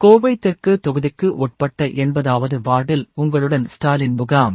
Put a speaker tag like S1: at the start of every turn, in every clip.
S1: கோவை தெற்கு தொகுதிக்கு உட்பட்ட எண்பதாவது வார்டில் உங்களுடன் ஸ்டாலின் முகாம்.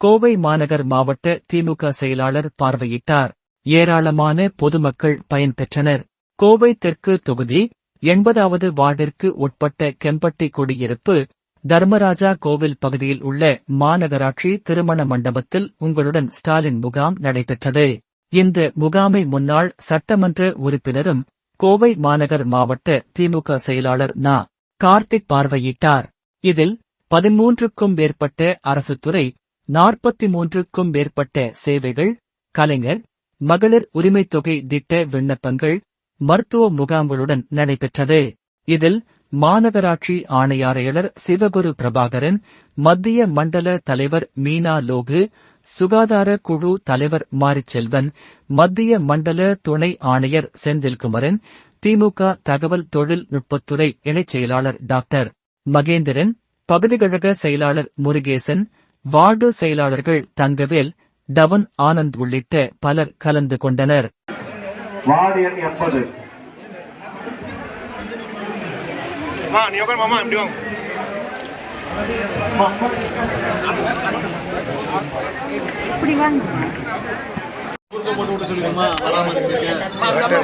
S1: கோவை மாநகர் மாவட்ட திமுக செயலாளர் பார்வையிட்டார். ஏராளமான பொதுமக்கள் பயன்பெற்றனர் கோவை தெற்கு தொகுதி எண்பதாவது வார்டிற்கு உட்பட்ட கெம்பட்டி குடியிருப்பு தர்மராஜா கோவில் பகுதியில் உள்ள மாநகராட்சி திருமண மண்டபத்தில் உங்களுடன் ஸ்டாலின் முகாம் நடைபெற்றது. இந்த முகாமை முன்னாள் சட்டமன்ற உறுப்பினரும் கோவை மாநகர் மாவட்ட திமுக செயலாளர் நா. கார்த்திக் பார்வையிட்டார். இதில் பதிமூன்றுக்கும் மேற்பட்ட அரசுத் துறை நாற்பத்தி மூன்றுக்கும் மேற்பட்ட சேவைகள் கலைஞர் மகளிர் உரிமைத் தொகை திட்ட விண்ணப்பங்கள் மருத்துவ முகாம்களுடன் நடைபெற்றது. இதில் மாநகராட்சி ஆணையாளர் சிவகுரு பிரபாகரன் மத்திய மண்டல தலைவர் மீனா லோகு சுகாதார குழு தலைவர் மாரிச்செல்வன் மத்திய மண்டல துணை ஆணையர் செந்தில்குமரன் திமுக தகவல் தொழில்நுட்பத்துறை இணைச் செயலாளர் டாக்டர் மகேந்திரன் பகுதிக்கழக செயலாளர் முருகேசன் வார்டு செயலாளர்கள் தங்கவேல் டவன் ஆனந்த் உள்ளிட்ட பலர் கலந்து கொண்டனர்.
S2: வார்டு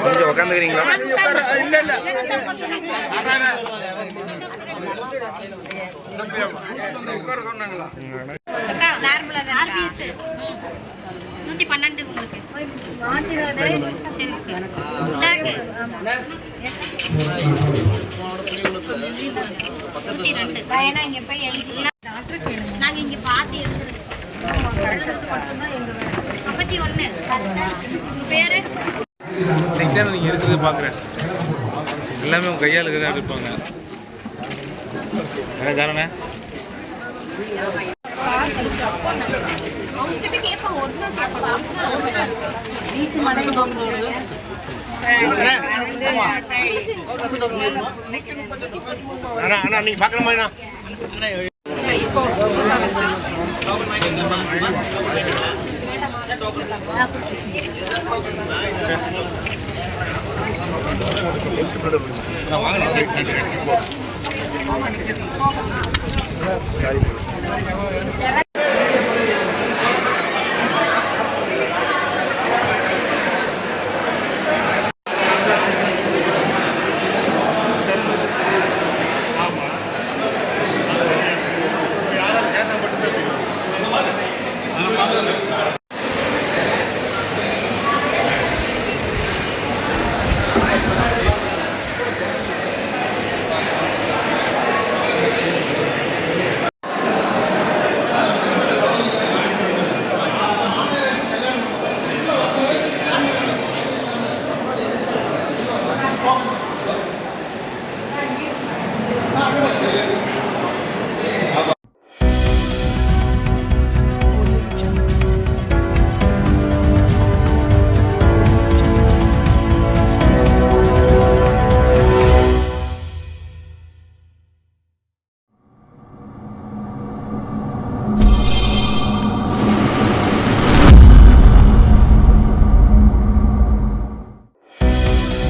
S3: கொஞ்சம் உட்காந்துக்கிறீங்களா
S4: நூத்தி பன்னெண்டு உங்களுக்கு சரி ஓகே சாருக்கு நூத்தி ரெண்டு ஏன்னா இங்க போய் எழுதி நாங்க இங்க பார்த்து எழுதுறது முப்பத்தி உங்க
S3: இன்னைக்கு தான் நீங்கள் இருக்கிறது பார்க்குறேன் எல்லாமே உங்கள் கையால் இருக்கிறதா இருப்பாங்க என்ன
S4: தானே
S3: அண்ணா அண்ணா நீங்கள் பார்க்குற மாதிரிண்ணா.
S4: வாங்க